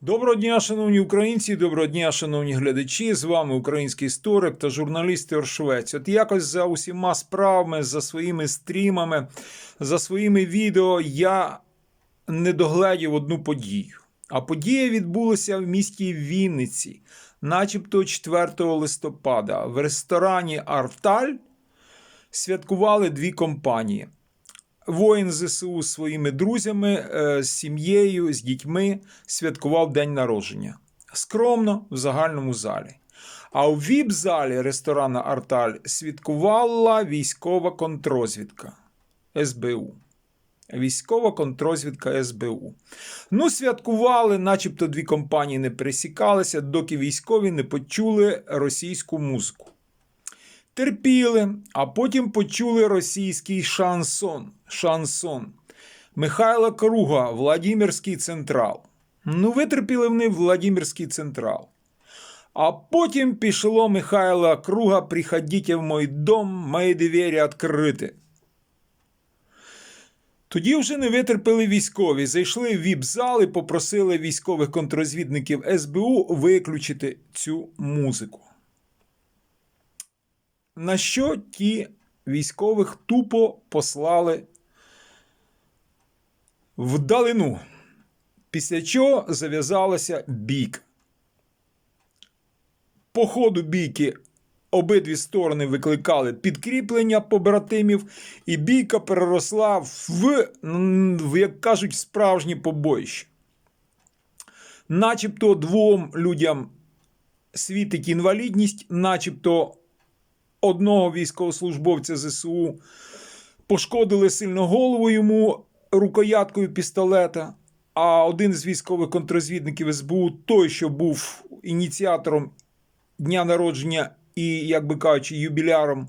Доброго дня, шановні українці, доброго дня, шановні глядачі. З вами український історик та журналіст Ігор Швець. От якось за усіма справами, за своїми стрімами, за своїми відео я не догледів одну подію. А подія відбулася в місті Вінниці, начебто 4 листопада. В ресторані Арталь святкували дві компанії. Воїн ЗСУ з своїми друзями, е, з сім'єю, з дітьми святкував день народження. Скромно в загальному залі. А у ВІП-залі ресторана Арталь святкувала військова контрозвідка СБУ. Військова контрозвідка СБУ. Ну, святкували, начебто дві компанії не пересікалися, доки військові не почули російську музику. Терпіли, а потім почули російський шансон. Шансон. Михайла Круга, Владимирський централ. Ну, витерпіли вони Владимирський централ. А потім пішло Михайла Круга, приходите в мой дом, мої двері відкриті. Тоді вже не витерпіли військові. Зайшли в віп-зал і попросили військових контрозвідників СБУ виключити цю музику. На що ті військових тупо послали вдалину, після чого зав'язалася бійка. По ходу бійки обидві сторони викликали підкріплення побратимів, і бійка переросла в, як кажуть, справжнє побоїще. Начебто двом людям світить інвалідність, начебто одного військовослужбовця ЗСУ пошкодили сильно голову йому рукояткою пістолета. А один з військових контрозвідників СБУ, той, що був ініціатором дня народження і, як би кажучи, юбіляром,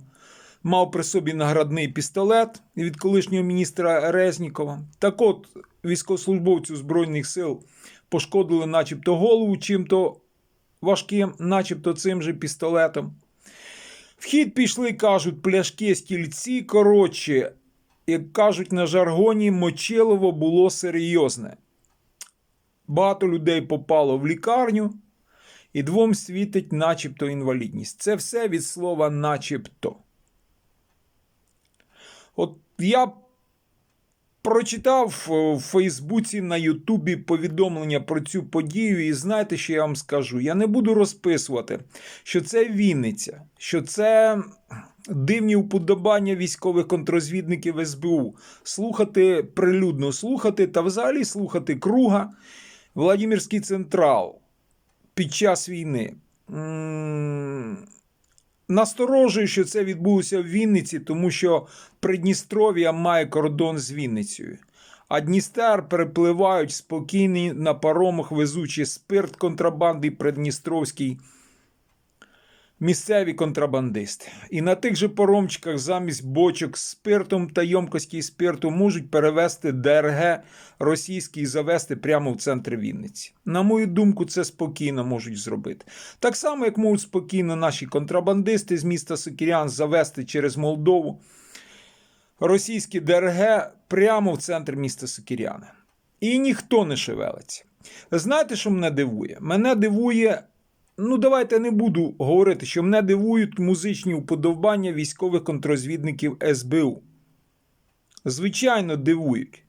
мав при собі наградний пістолет від колишнього міністра Резнікова. Так от, військовослужбовцю Збройних сил пошкодили, начебто, голову чим-то важким, начебто цим же пістолетом. В хід пішли, кажуть, пляшки, стільці. Коротше, як кажуть на жаргоні, мочелово було серйозне. Багато людей попало в лікарню, і двом світить начебто інвалідність. Це все від слова начебто. От я прочитав е, в Фейсбуці на Ютубі повідомлення про цю подію, і знаєте, що я вам скажу? Я не буду розписувати, що це Вінниця, що це дивні уподобання військових контрозвідників СБУ. Слухати прилюдно слухати та взагалі слухати круга Владимирський централ під час війни. М, Насторожує, що це відбулося в Вінниці, тому що Придністров'я має кордон з Вінницею. А Дністер перепливають спокійні на паромах, везучи спирт контрабанди Придністровський. Місцеві контрабандисти. І на тих же паромчиках замість бочок з спиртом та йомкості спирту можуть перевезти ДРГ російський і завести прямо в центр Вінниці. На мою думку, це спокійно можуть зробити. Так само, як можуть спокійно наші контрабандисти з міста Сокірян завести через Молдову російські ДРГ прямо в центр міста Сокіряни. І ніхто не шевелиться. Знаєте, що мене дивує? Мене дивує. Ну, давайте не буду говорити, що мене дивують музичні уподобання військових контрозвідників СБУ. Звичайно, дивують.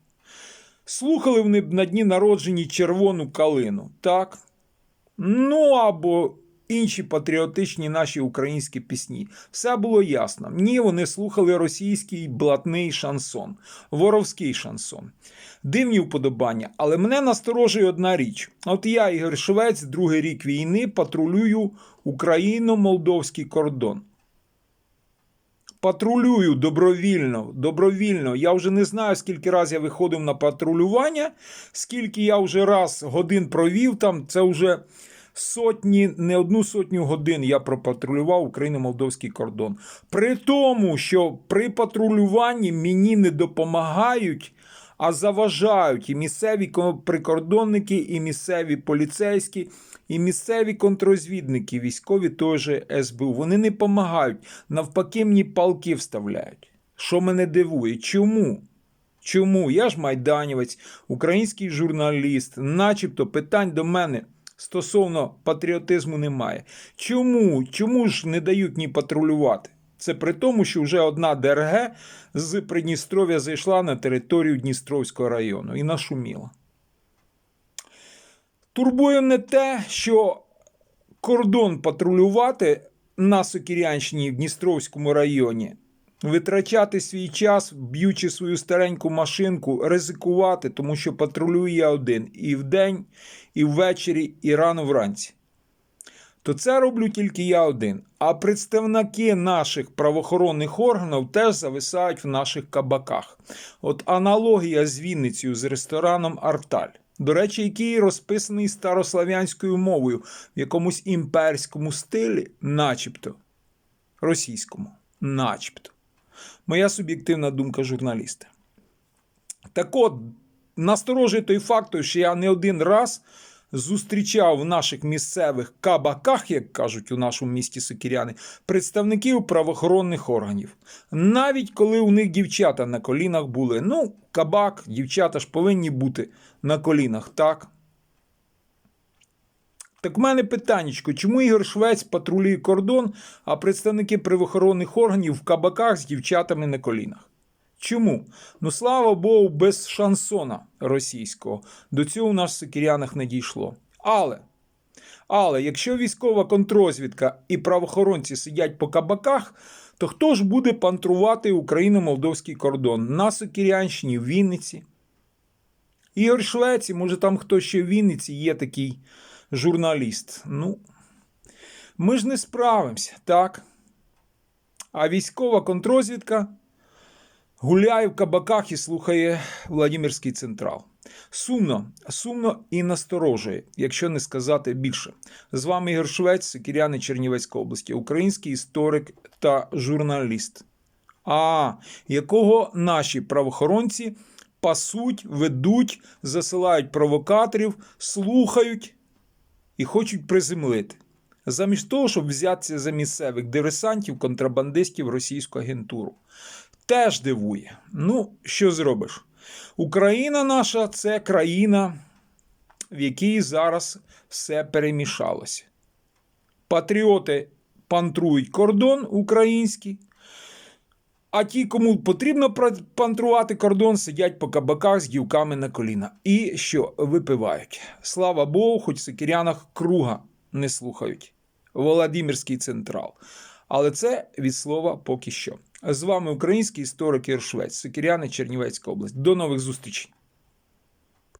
Слухали вони б на дні народжені червону калину, так? Ну або інші патріотичні наші українські пісні. Все було ясно. Ні, вони слухали російський блатний шансон, воровський шансон. Дивні вподобання, але мене насторожує одна річ. От я, Ігор Швець, другий рік війни патрулюю Україно-молдовський кордон. Патрулюю добровільно, добровільно. Я вже не знаю, скільки разів я виходив на патрулювання, скільки я вже раз годин провів там. Це вже сотні, не одну сотню годин я пропатрулював Україно-молдовський кордон. При тому, що при патрулюванні мені не допомагають, а заважають і місцеві прикордонники, і місцеві поліцейські, і місцеві контрозвідники, військові теж СБУ. Вони не допомагають, навпаки, мені палки вставляють. Що мене дивує? Чому? Чому? Я ж майданівець, український журналіст, начебто питань до мене стосовно патріотизму немає. Чому? Чому ж не дають ні патрулювати? Це при тому, що вже одна ДРГ з Придністров'я зайшла на територію Дністровського району і нашуміла. Турбує не те, що кордон патрулювати на Сокірянщині в Дністровському районі, витрачати свій час, б'ючи свою стареньку машинку, ризикувати, тому що патрулюю я один і вдень, і ввечері, і рано вранці. То це роблю тільки я один. А представники наших правоохоронних органів теж зависають в наших кабаках. От аналогія з Вінницею з рестораном Арталь. До речі, який розписаний старослав'янською мовою в якомусь імперському стилі, начебто російському, начебто. Моя суб'єктивна думка журналіста. Так от, насторожує той факт, що я не один раз зустрічав в наших місцевих кабаках, як кажуть у нашому місті Сокіряни, представників правоохоронних органів. Навіть коли у них дівчата на колінах були. Ну, кабак, дівчата ж повинні бути на колінах, так? Так в мене питаннячко, чому Ігор Швець патрулює кордон, а представники правоохоронних органів в кабаках з дівчатами на колінах? Чому? Ну слава Богу, без шансона російського. До цього у нас в Сокірянах не дійшло. Але, але якщо військова контрозвідка і правоохоронці сидять по кабаках, то хто ж буде пантрувати Україно-молдовський кордон на Сокірянщині, в Вінниці? Ігор Швець, і, може там хтось ще в Вінниці є такий журналіст. Ну, ми ж не справимося, так? А військова контрозвідка гуляє в кабаках і слухає Владимирський централ. Сумно, сумно і насторожує, якщо не сказати більше. З вами Ігор Швець, Сокіряни Чернівецької області, український історик та журналіст. А якого наші правоохоронці пасуть, ведуть, засилають провокаторів, слухають і хочуть приземлити. Замість того, щоб взятися за місцевих диверсантів, контрабандистів російську агентуру. Теж дивує. Ну, що зробиш? Україна наша це країна, в якій зараз все перемішалося. Патріоти пантрують кордон український, а ті, кому потрібно пантрувати кордон, сидять по кабаках з гівками на коліна. І що випивають. Слава Богу, хоч в Сикірянах круга не слухають. Володимирський централ. Але це від слова поки що. З вами український історик Іршвець, Сикіряни, Чернівецька область. До нових зустрічей.